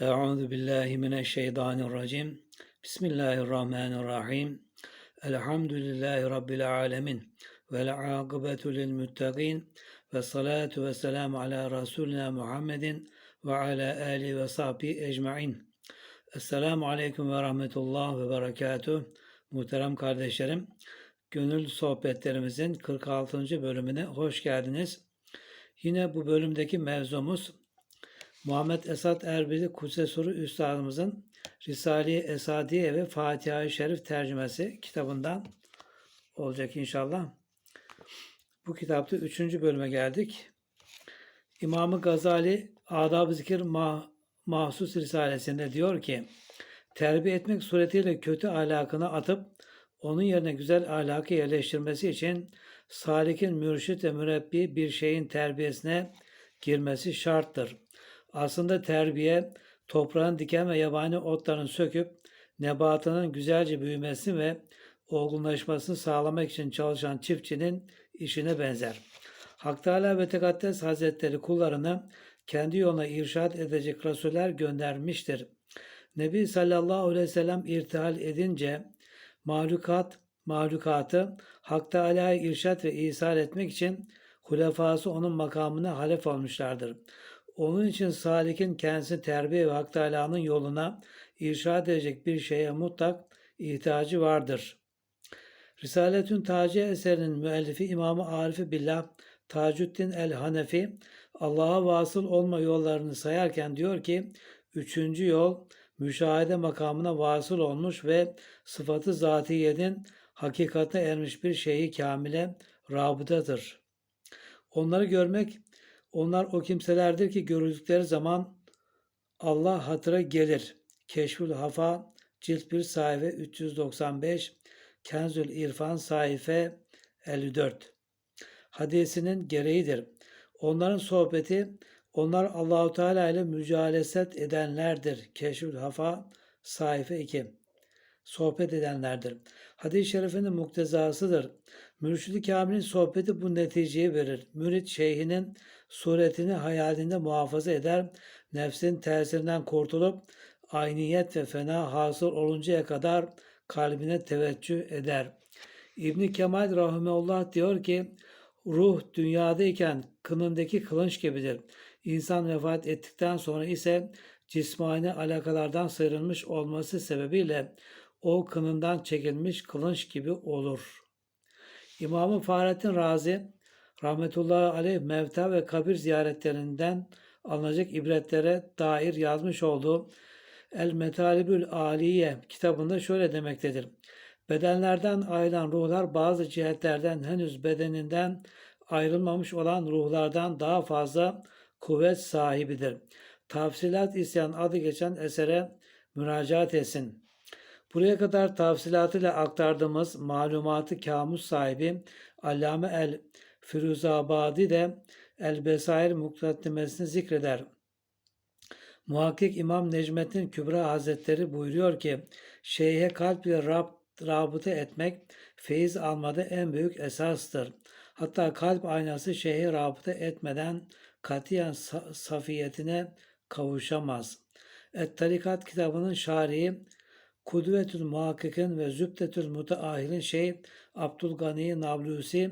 Euzu billahi mineşşeytanirracim. Bismillahirrahmanirrahim. Elhamdülillahi rabbil alamin. Vel akibetu lil muttaqin. Ve salatu ve selamu ala Resulina Muhammedin ve ala alihi ve sahbihi ecmain. Esselamu aleyküm ve rahmetullah ve berekatuh. Muhterem kardeşlerim, Gönül Sohbetlerimizin 46. bölümüne hoş geldiniz. Yine bu bölümdeki mevzumuz Muhammed Esat Erbili Kusesuru Üstadımızın Risale-i Esadiye ve Fatiha-i Şerif tercümesi kitabından olacak inşallah. Bu kitapta 3. bölüme geldik. İmam-ı Gazali Adab-ı Zikir Mah- Mahsus Risalesinde diyor ki, terbiye etmek suretiyle kötü ahlakını atıp onun yerine güzel ahlakı yerleştirmesi için salikin mürşit ve mürebbi bir şeyin terbiyesine girmesi şarttır. Aslında terbiye toprağın diken ve yabani otların söküp nebatının güzelce büyümesi ve olgunlaşmasını sağlamak için çalışan çiftçinin işine benzer. Hak Teala ve Tekaddes Hazretleri kullarını kendi yoluna irşad edecek rasuller göndermiştir. Nebi sallallahu aleyhi ve sellem irtihal edince mahlukat mahlukatı Hak Teala'ya irşad ve ihsal etmek için hulefası onun makamına halef olmuşlardır. Onun için salikin kendisini terbiye ve Hak Teala'nın yoluna irşad edecek bir şeye mutlak ihtiyacı vardır. Risaletün Taci eserinin müellifi İmam-ı Arifi Billah Tacuddin el-Hanefi Allah'a vasıl olma yollarını sayarken diyor ki üçüncü yol müşahede makamına vasıl olmuş ve sıfatı zatiyenin hakikate ermiş bir şeyi kamile rabıdadır. Onları görmek, onlar o kimselerdir ki görüldükleri zaman Allah hatıra gelir. Keşfül Hafa cilt 1 sayfa 395 Kenzül İrfan sayfa 54 hadisinin gereğidir. Onların sohbeti onlar Allahu Teala ile mücaleset edenlerdir. Keşfül Hafa sayfa 2 sohbet edenlerdir. Hadis-i şerifinin muktezasıdır. Mürşid-i Kamil'in sohbeti bu neticeyi verir. Mürit şeyhinin suretini hayalinde muhafaza eder. Nefsin tesirinden kurtulup ayniyet ve fena hasıl oluncaya kadar kalbine teveccüh eder. İbni Kemal Rahimeullah diyor ki, ruh dünyadayken kınındaki kılınç gibidir. İnsan vefat ettikten sonra ise cismani alakalardan sıyrılmış olması sebebiyle o kınından çekilmiş kılınç gibi olur. İmam-ı Fahrettin Razi rahmetullahi aleyh mevta ve kabir ziyaretlerinden alınacak ibretlere dair yazmış olduğu El Metalibül Aliye kitabında şöyle demektedir. Bedenlerden ayrılan ruhlar bazı cihetlerden henüz bedeninden ayrılmamış olan ruhlardan daha fazla kuvvet sahibidir. Tafsilat isyan adı geçen esere müracaat etsin. Buraya kadar tafsilatıyla aktardığımız malumatı kamus sahibi Allame el Firuzabadi de El Besair mukaddimesini zikreder. Muhakkik İmam Necmettin Kübra Hazretleri buyuruyor ki, şeyhe kalp ile Rab, rabıta etmek feyiz almada en büyük esastır. Hatta kalp aynası şeyhe rabıta etmeden katiyen sa- safiyetine kavuşamaz. Et Tarikat kitabının şarihi Kudvetül Muhakkikin ve Zübdetül Müteahhilin şey Abdülgani Nablusi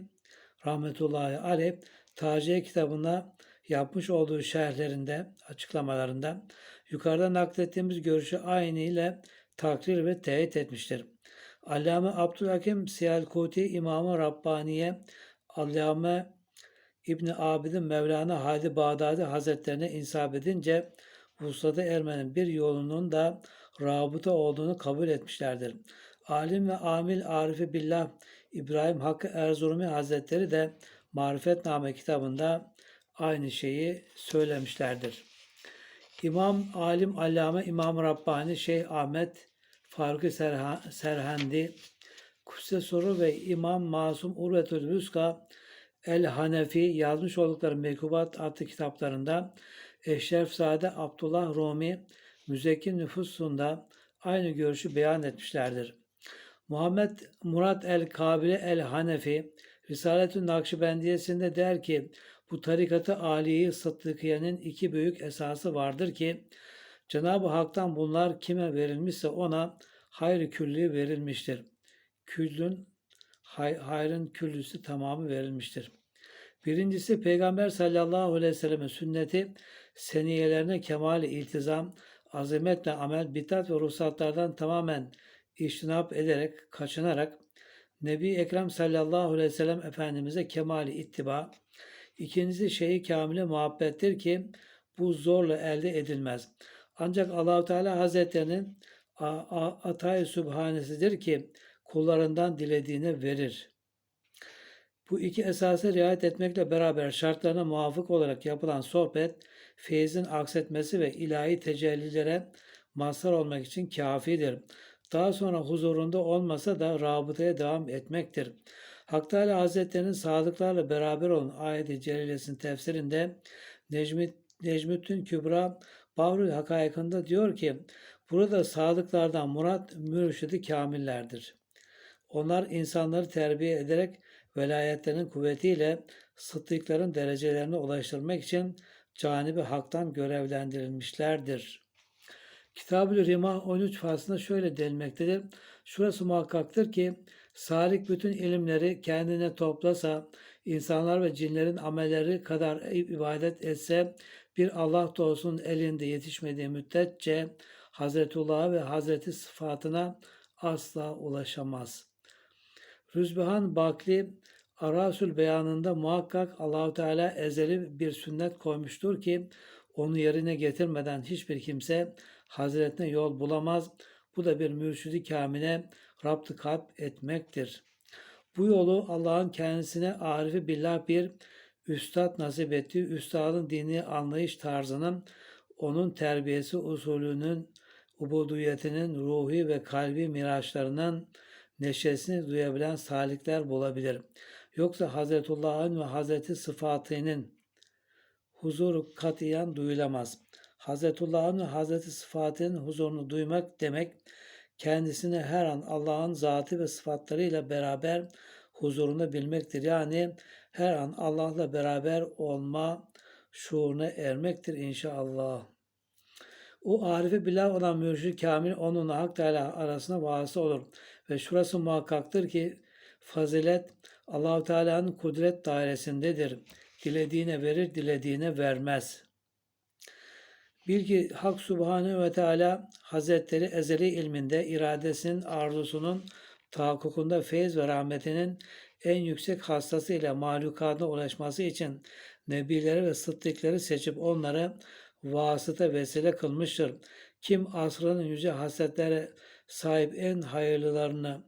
rahmetullahi aleyh Taciye kitabına yapmış olduğu şerhlerinde, açıklamalarında yukarıda naklettiğimiz görüşü aynı ile takrir ve teyit etmiştir. Allame Abdülhakim Siyalkuti İmam-ı Rabbaniye Allame İbni Abidin Mevlana Hadi Bağdadi Hazretlerine insap edince vuslada ermenin bir yolunun da rabıta olduğunu kabul etmişlerdir. Alim ve amil Arifi Billah İbrahim Hakkı Erzurumi Hazretleri de Marifetname kitabında aynı şeyi söylemişlerdir. İmam, alim, allame, İmam Rabbani, Şeyh Ahmet Serha- Serhendi, Kutse Soru ve İmam Masum Urvetül Vüska El Hanefi yazmış oldukları Mekubat adlı kitaplarında Eşrefzade Abdullah Rumi Müzekkin Nüfusunda aynı görüşü beyan etmişlerdir. Muhammed Murat el Kabile el Hanefi Risaletün Nakşibendiyesinde der ki bu tarikatı aliyi Sıddıkiye'nin iki büyük esası vardır ki Cenab-ı Hak'tan bunlar kime verilmişse ona hayır külli verilmiştir. Küllün hay, hayrın küllüsü tamamı verilmiştir. Birincisi Peygamber sallallahu aleyhi ve sellem'in sünneti seniyelerine kemali iltizam, azametle amel, bitat ve ruhsatlardan tamamen iştinap ederek, kaçınarak Nebi Ekrem sallallahu aleyhi ve sellem Efendimiz'e kemali ittiba. İkincisi şeyi kamile muhabbettir ki bu zorla elde edilmez. Ancak Allahu Teala Hazretlerinin atay sübhanesidir ki kullarından dilediğine verir. Bu iki esası riayet etmekle beraber şartlarına muvafık olarak yapılan sohbet, feyzin aksetmesi ve ilahi tecellilere mazhar olmak için kafidir. Daha sonra huzurunda olmasa da rabıtaya devam etmektir. Hak Teala Hazretleri'nin sadıklarla beraber olan ayet-i celilesinin tefsirinde Necmi, Necmettin Kübra Bahrül Hakayıkında diyor ki, burada sadıklardan murat mürşidi kamillerdir. Onlar insanları terbiye ederek velayetlerinin kuvvetiyle sıddıkların derecelerine ulaştırmak için canibi haktan görevlendirilmişlerdir. Kitab-ı Rima 13 faslında şöyle denilmektedir. Şurası muhakkaktır ki salik bütün ilimleri kendine toplasa, insanlar ve cinlerin amelleri kadar ibadet etse, bir Allah doğusunun elinde yetişmediği müddetçe Hazretullah'a ve Hazreti sıfatına asla ulaşamaz. Rüzbehan Bakli Arasul beyanında muhakkak Allahu Teala ezeli bir sünnet koymuştur ki onu yerine getirmeden hiçbir kimse Hazretine yol bulamaz. Bu da bir mürşidi kamine raptı kalp etmektir. Bu yolu Allah'ın kendisine arifi billah bir üstad nasip ettiği üstadın dini anlayış tarzının, onun terbiyesi usulünün, ubudiyetinin, ruhi ve kalbi miraçlarının neşesini duyabilen salikler bulabilir. Yoksa Hazretullah'ın ve Hazreti sıfatının huzuru katiyen duyulamaz. Hazretullah'ın ve Hazreti sıfatının huzurunu duymak demek, kendisini her an Allah'ın zatı ve sıfatlarıyla beraber huzurunda bilmektir. Yani her an Allah'la beraber olma şuuruna ermektir inşallah. O arife billah olan mürşid kamil onunla Hak Teala arasında vası olur. Ve şurası muhakkaktır ki fazilet Allahu Teala'nın kudret dairesindedir. Dilediğine verir, dilediğine vermez. Bil ki Hak Subhanehu ve Teala Hazretleri ezeli ilminde iradesinin arzusunun tahakkukunda feyz ve rahmetinin en yüksek hastası ile mahlukatına ulaşması için nebileri ve sıddıkları seçip onları vasıta vesile kılmıştır. Kim asrının yüce hasletlere sahip en hayırlılarını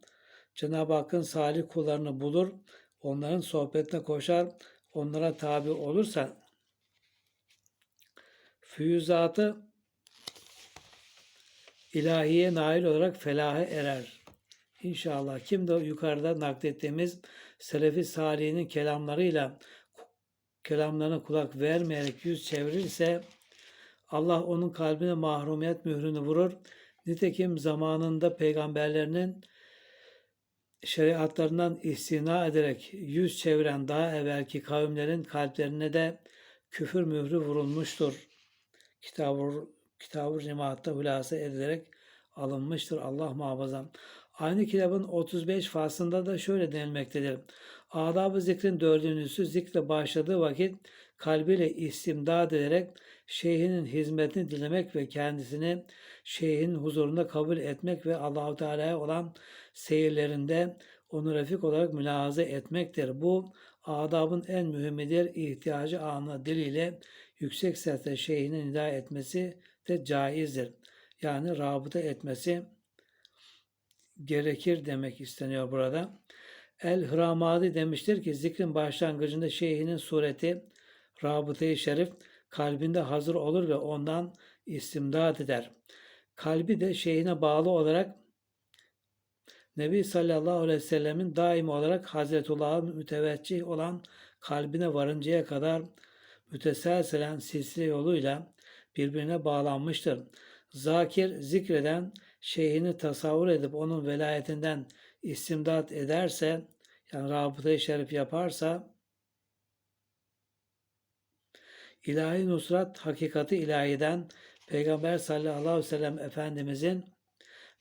Cenab-ı Hakk'ın salih kullarını bulur, onların sohbetine koşar, onlara tabi olursa füyüzatı ilahiye nail olarak felahe erer. İnşallah kim de yukarıda naklettiğimiz Selefi Salih'in kelamlarıyla kelamlarına kulak vermeyerek yüz çevirirse Allah onun kalbine mahrumiyet mührünü vurur. Nitekim zamanında peygamberlerinin şeriatlarından istina ederek yüz çeviren daha evvelki kavimlerin kalplerine de küfür mührü vurulmuştur. Kitab-ı Kitab-ı Rimahat'ta hülasa edilerek alınmıştır. Allah muhafaza. Aynı kitabın 35 faslında da şöyle denilmektedir. Adab-ı zikrin dördüncüsü zikre başladığı vakit kalbiyle istimdad ederek şeyhinin hizmetini dilemek ve kendisini şeyhin huzurunda kabul etmek ve Allahu Teala'ya olan seyirlerinde onu refik olarak mülahaza etmektir. Bu adabın en mühimidir. İhtiyacı anı diliyle yüksek sesle şeyhine nida etmesi de caizdir. Yani rabıta etmesi gerekir demek isteniyor burada. El-Hramadi demiştir ki zikrin başlangıcında şeyhinin sureti rabıtayı şerif kalbinde hazır olur ve ondan istimdad eder. Kalbi de şeyhine bağlı olarak Nebi sallallahu aleyhi ve sellemin daim olarak Hazretullah'a müteveccih olan kalbine varıncaya kadar müteselsilen silsile yoluyla birbirine bağlanmıştır. Zakir zikreden şeyhini tasavvur edip onun velayetinden istimdat ederse yani rabıta-i şerif yaparsa ilahi nusrat hakikati ilahiden Peygamber sallallahu aleyhi ve sellem Efendimizin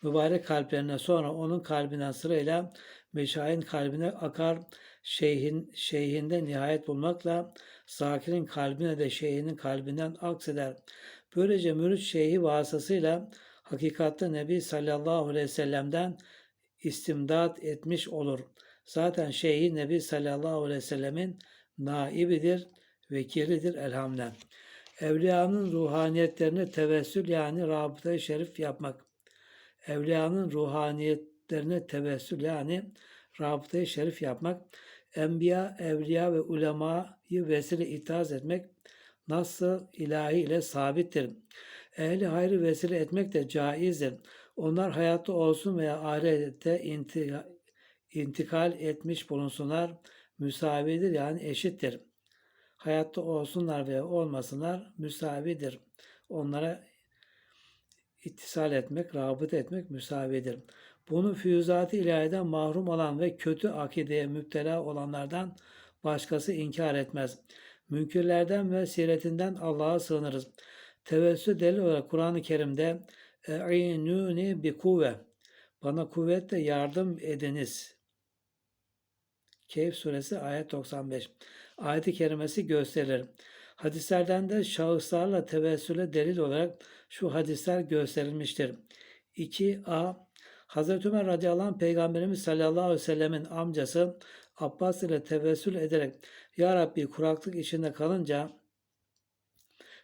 mübarek kalplerine sonra onun kalbinden sırayla meşayin kalbine akar şeyhin şeyhinde nihayet bulmakla zakirin kalbine de şeyhinin kalbinden akseder. Böylece mürit şeyhi vasıtasıyla hakikatte Nebi sallallahu aleyhi ve sellem'den istimdat etmiş olur. Zaten şeyhi Nebi sallallahu aleyhi ve sellemin naibidir, vekilidir elhamdülillah. Evliyanın ruhaniyetlerine tevessül yani rabıta-i şerif yapmak. Evliyanın ruhaniyetlerine tevessül yani rabıta-i şerif yapmak. Enbiya, evliya ve ulemayı vesile itaaz etmek nasıl ilahi ile sabittir. Ehli hayrı vesile etmek de caizdir. Onlar hayatta olsun veya ahirette inti- intikal etmiş bulunsunlar müsavidir yani eşittir. Hayatta olsunlar veya olmasınlar müsavidir. Onlara ittisal etmek, rabıt etmek müsavidir. Bunu füyüzat-ı ilahiden mahrum olan ve kötü akideye müptela olanlardan başkası inkar etmez. Münkirlerden ve siretinden Allah'a sığınırız. Tevessül delil olarak Kur'an-ı Kerim'de e'inuni bi kuvve bana kuvvetle yardım ediniz. Keyif suresi ayet 95. Ayet-i kerimesi gösterilir. Hadislerden de şahıslarla tevessüle delil olarak şu hadisler gösterilmiştir. 2a Hazreti Ömer radıyallahu anh Peygamberimiz sallallahu aleyhi ve sellemin amcası Abbas ile tevessül ederek Ya Rabbi kuraklık içinde kalınca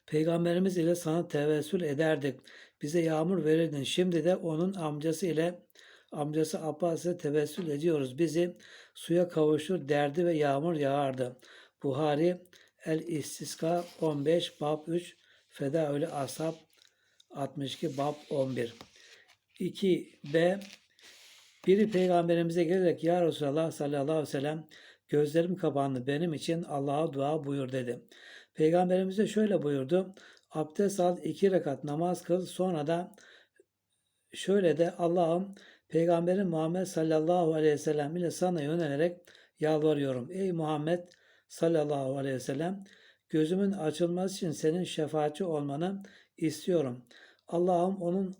Peygamberimiz ile sana tevessül ederdik. Bize yağmur verirdin. Şimdi de onun amcası ile amcası Abbas ile tevessül ediyoruz. Bizi suya kavuştur derdi ve yağmur yağardı. Buhari El İstiska 15 Bab 3 Feda Öyle Ashab 62 Bab 11 2b biri peygamberimize gelerek Ya Resulallah sallallahu aleyhi ve sellem gözlerim kapandı benim için Allah'a dua buyur dedi. Peygamberimiz de şöyle buyurdu. Abdest al iki rekat namaz kıl sonra da şöyle de Allah'ım Peygamberin Muhammed sallallahu aleyhi ve sellem ile sana yönelerek yalvarıyorum. Ey Muhammed sallallahu aleyhi ve sellem gözümün açılması için senin şefaatçi olmanı istiyorum. Allah'ım onun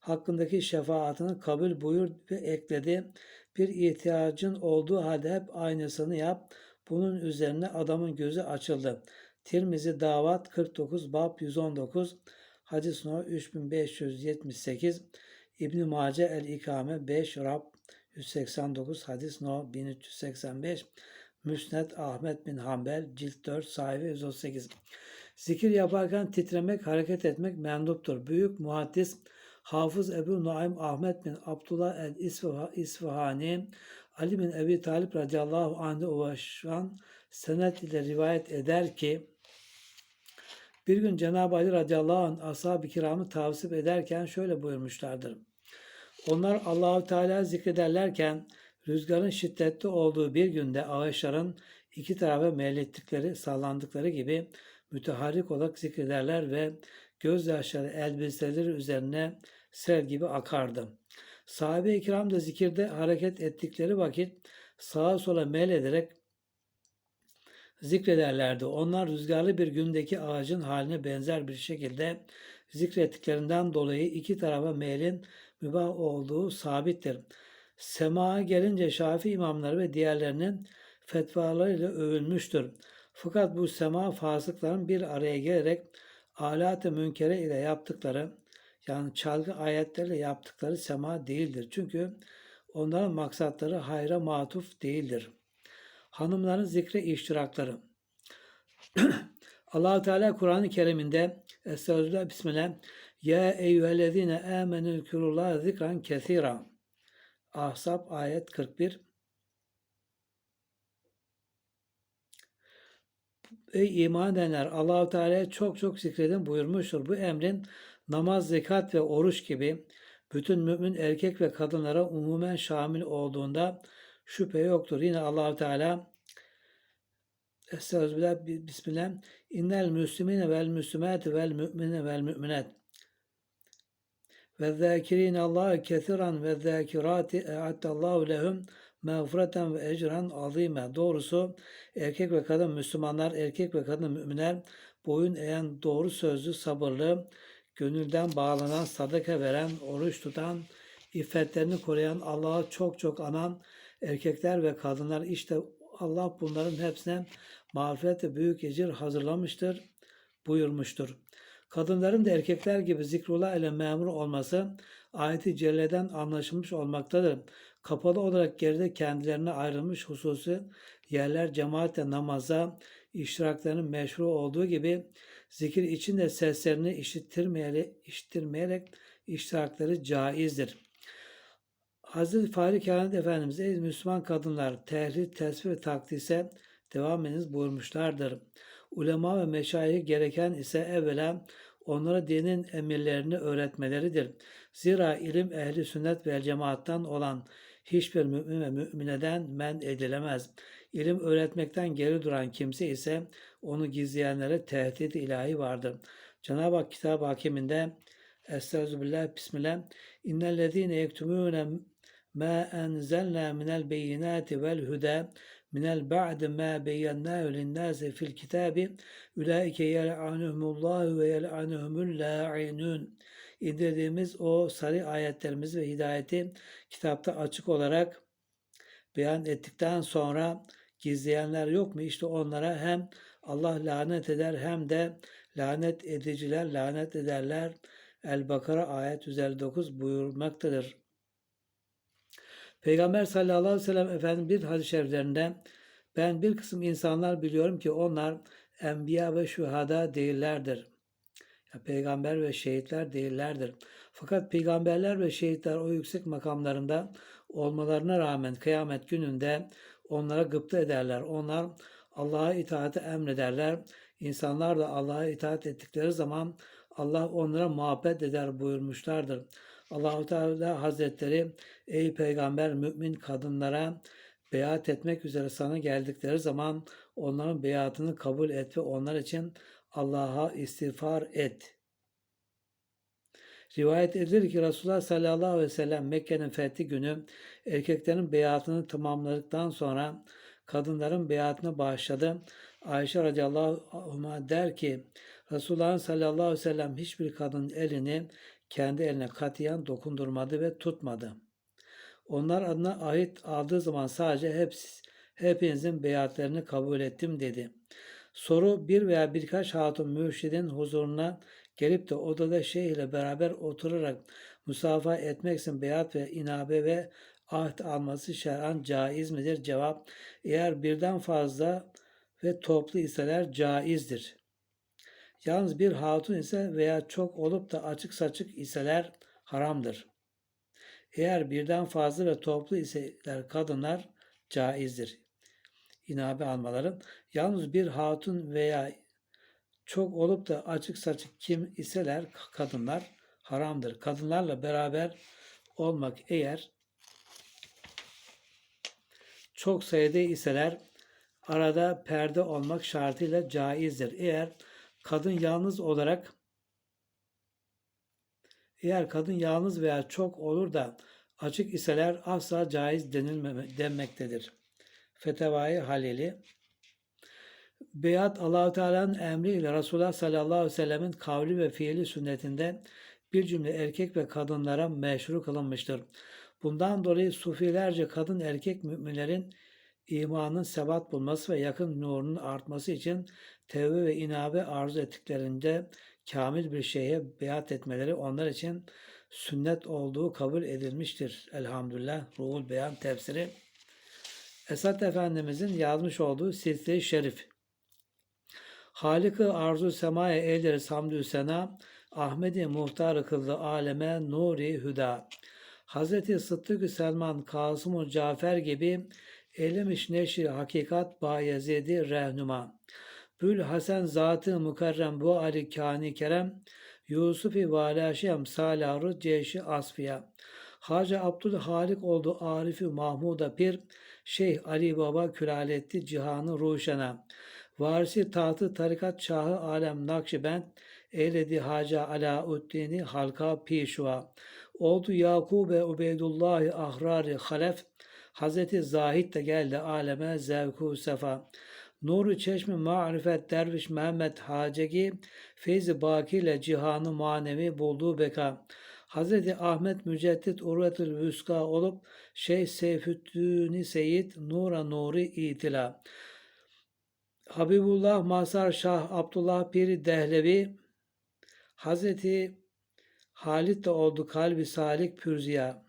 hakkındaki şefaatini kabul buyur ve ekledi. Bir ihtiyacın olduğu halde hep aynısını yap. Bunun üzerine adamın gözü açıldı. Tirmizi Davat 49 Bab 119 Hadis no 3578 İbn Mace El İkame 5 Rab 189 Hadis no 1385 Müsned Ahmet bin Hanbel Cilt 4 sayfa 138 Zikir yaparken titremek, hareket etmek menduptur. Büyük muhaddis Hafız Ebu Nuaym Ahmet bin Abdullah el-İsfahani Ali bin Ebi Talip radıyallahu anh'e ulaşan senet ile rivayet eder ki bir gün Cenab-ı Ali radıyallahu anh ashab-ı kiramı tavsip ederken şöyle buyurmuşlardır. Onlar Allahu Teala zikrederlerken rüzgarın şiddetli olduğu bir günde ağaçların iki tarafa meylettikleri, sallandıkları gibi müteharrik olarak zikrederler ve gözyaşları elbiseleri üzerine sel gibi akardı. Sahabe-i kiram da zikirde hareket ettikleri vakit sağa sola meyl ederek zikrederlerdi. Onlar rüzgarlı bir gündeki ağacın haline benzer bir şekilde zikrettiklerinden dolayı iki tarafa meylin mübah olduğu sabittir. Sema'ya gelince Şafi imamları ve diğerlerinin fetvalarıyla övülmüştür. Fakat bu sema fasıkların bir araya gelerek alat-ı münkere ile yaptıkları yani çalgı ayetlerle yaptıkları sema değildir. Çünkü onların maksatları hayra matuf değildir. Hanımların zikre iştirakları. allah Teala Kur'an-ı Kerim'inde Estağfirullah Bismillah Ya eyyühellezine amenü zikran kesira Ahzab ayet 41 Ey iman edenler Allahu Teala çok çok zikredin buyurmuştur. Bu emrin namaz, zekat ve oruç gibi bütün mümin erkek ve kadınlara umumen şamil olduğunda şüphe yoktur. Yine Allahu Teala Estağfirullah Bismillah İnnel müslimine vel müslimati vel mümine vel müminat ve zâkirîne Allah'ı kesiran ve zâkirâti e'attallahu lehum mağfireten ve ecran azime. Doğrusu erkek ve kadın Müslümanlar, erkek ve kadın müminler boyun eğen doğru sözlü, sabırlı, gönülden bağlanan, sadaka veren, oruç tutan, iffetlerini koruyan, Allah'ı çok çok anan erkekler ve kadınlar işte Allah bunların hepsine mağfiret ve büyük ecir hazırlamıştır, buyurmuştur. Kadınların da erkekler gibi zikrullah ile memur olması ayeti celleden anlaşılmış olmaktadır. Kapalı olarak geride kendilerine ayrılmış hususi yerler cemaatle namaza iştiraklarının meşru olduğu gibi zikir için de seslerini işittirmeyerek, işittirmeyerek iştirakları caizdir. Hazreti Fahri Kainat Efendimiz ey Müslüman kadınlar tehlil, tesbih ve takdise devam ediniz buyurmuşlardır. Ulema ve meşayih gereken ise evvela onlara dinin emirlerini öğretmeleridir. Zira ilim ehli sünnet ve cemaattan olan hiçbir mümin ve mümineden men edilemez. İlim öğretmekten geri duran kimse ise onu gizleyenlere tehdit ilahi vardır. Cenab-ı Hak kitab hakiminde Estağfirullah, Bismillah. İnnellezîne yektumûne mâ enzelnâ minel beyinâti vel hudâ minel ba'di mâ beyyennâhu linnâsi fil kitâbi ulaike yel'anuhumullâhu ve yel'anuhumul lâ'inûn. İndirdiğimiz o sarı ayetlerimiz ve hidayeti kitapta açık olarak beyan ettikten sonra gizleyenler yok mu? İşte onlara hem Allah lanet eder hem de lanet ediciler lanet ederler. El-Bakara ayet 159 buyurmaktadır. Peygamber sallallahu aleyhi ve sellem Efendim bir hadis-i şeriflerinde ben bir kısım insanlar biliyorum ki onlar enbiya ve şuhada değillerdir. Ya, peygamber ve şehitler değillerdir. Fakat peygamberler ve şehitler o yüksek makamlarında olmalarına rağmen kıyamet gününde onlara gıpta ederler. Onlar Allah'a itaati emrederler. İnsanlar da Allah'a itaat ettikleri zaman Allah onlara muhabbet eder buyurmuşlardır. Allahu Teala Hazretleri ey peygamber mümin kadınlara beyat etmek üzere sana geldikleri zaman onların beyatını kabul et ve onlar için Allah'a istiğfar et. Rivayet edilir ki Resulullah sallallahu aleyhi ve sellem Mekke'nin fethi günü erkeklerin beyatını tamamladıktan sonra kadınların beyatını bağışladı. Ayşe radıyallahu anh'a der ki Resulullah sallallahu aleyhi ve sellem hiçbir kadının elini kendi eline katiyen dokundurmadı ve tutmadı. Onlar adına ahit aldığı zaman sadece hepsi, hepinizin beyatlerini kabul ettim dedi. Soru bir veya birkaç hatun mürşidin huzuruna gelip de odada şeyh ile beraber oturarak musafa etmek için beyat ve inabe ve ahd alması şer'an caiz midir? Cevap eğer birden fazla ve toplu iseler caizdir. Yalnız bir hatun ise veya çok olup da açık saçık iseler haramdır. Eğer birden fazla ve toplu iseler kadınlar caizdir. İnabe almaların. Yalnız bir hatun veya çok olup da açık saçık kim iseler kadınlar haramdır. Kadınlarla beraber olmak eğer çok sayıda iseler arada perde olmak şartıyla caizdir. Eğer kadın yalnız olarak eğer kadın yalnız veya çok olur da açık iseler asla caiz denilmeme, denmektedir. Fetevai Halili Beyat Allahu Teala'nın emriyle Resulullah sallallahu aleyhi ve sellemin kavli ve fiili sünnetinde bir cümle erkek ve kadınlara meşru kılınmıştır. Bundan dolayı sufilerce kadın erkek müminlerin imanın sebat bulması ve yakın nurunun artması için tevbe ve inabe arzu ettiklerinde kamil bir şeye beyat etmeleri onlar için sünnet olduğu kabul edilmiştir. Elhamdülillah Ruhul Beyan tefsiri. Esat Efendimizin yazmış olduğu Silsile-i Şerif. Halık-ı arzu semaya eyleriz hamdü sena, Ahmedi muhtar kıldı aleme nuri hüda. Hazreti Sıddık Selman, Kasım Cafer gibi eylemiş neşri hakikat bayezidi rehnuma. Bül Hasan zatı mukarrem bu Ali kani kerem, Yusuf-i Valaşem saları ceşi asfiya. Hacı Abdülhalik oldu Arifi Mahmud'a pir, Şeyh Ali Baba külaletti cihanı ruşena. Varisi tahtı tarikat şahı alem Nakşibend, eyledi Hacı Alauddin'i halka pişva. Oldu Yakub-e Ubeydullahi ahrari halef, Hazreti Zahid de geldi aleme zevku sefa. Nuru Çeşmi Marifet Derviş Mehmet Hacegi Feyzi Baki ile cihanı manevi bulduğu beka. Hazreti Ahmet Müceddit Urvetül Vüska olup Şeyh Seyfüddin Seyyid Nura Nuri İtila. Habibullah Mazhar Şah Abdullah Piri Dehlevi Hazreti Halit de oldu kalbi salik pürziya.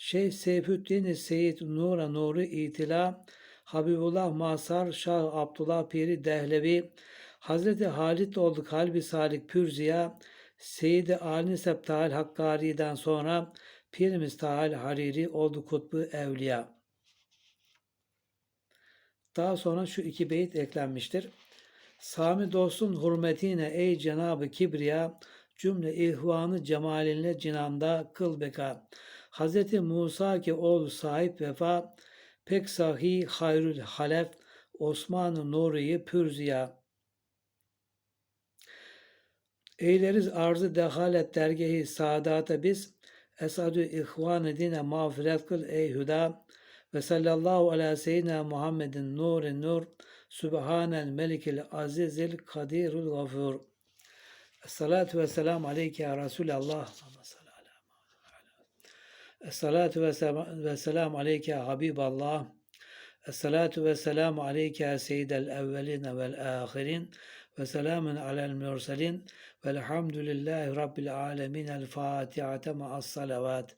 Şeyh Seyfüddin Seyyid Nura Nuri İtila Habibullah Mazhar Şah Abdullah Piri Dehlevi Hazreti Halit oldu kalbi salik pürziya. Seyyid-i Ali Septahal Hakkari'den sonra Pirimiz Tahal Hariri oldu kutbu evliya. Daha sonra şu iki beyit eklenmiştir. Sami dostun hürmetine ey Cenabı Kibriya cümle ihvanı cemalinle cinanda kıl beka. Hz. Musa ki oğlu sahip vefa pek sahi hayrül halef Osman-ı Nuri'yi pürziya. Eyleriz arzı dehalet dergehi saadata biz esadü ihvan dine mağfiret kıl ey hüda ve sallallahu ala seyyidina Muhammedin nurin nur Sübhanel melikil azizil kadirul gafur. Esselatu ve selamu aleyke ya Resulallah. Esselatu ve selam- ve selamu aleyke Habiballah. Esselatu ve selamu aleyke seyyidel evveline vel ahirin. Ve selamun alel mürselin. Velhamdülillahi Rabbil alemin. El Fatihate ma'as salavat.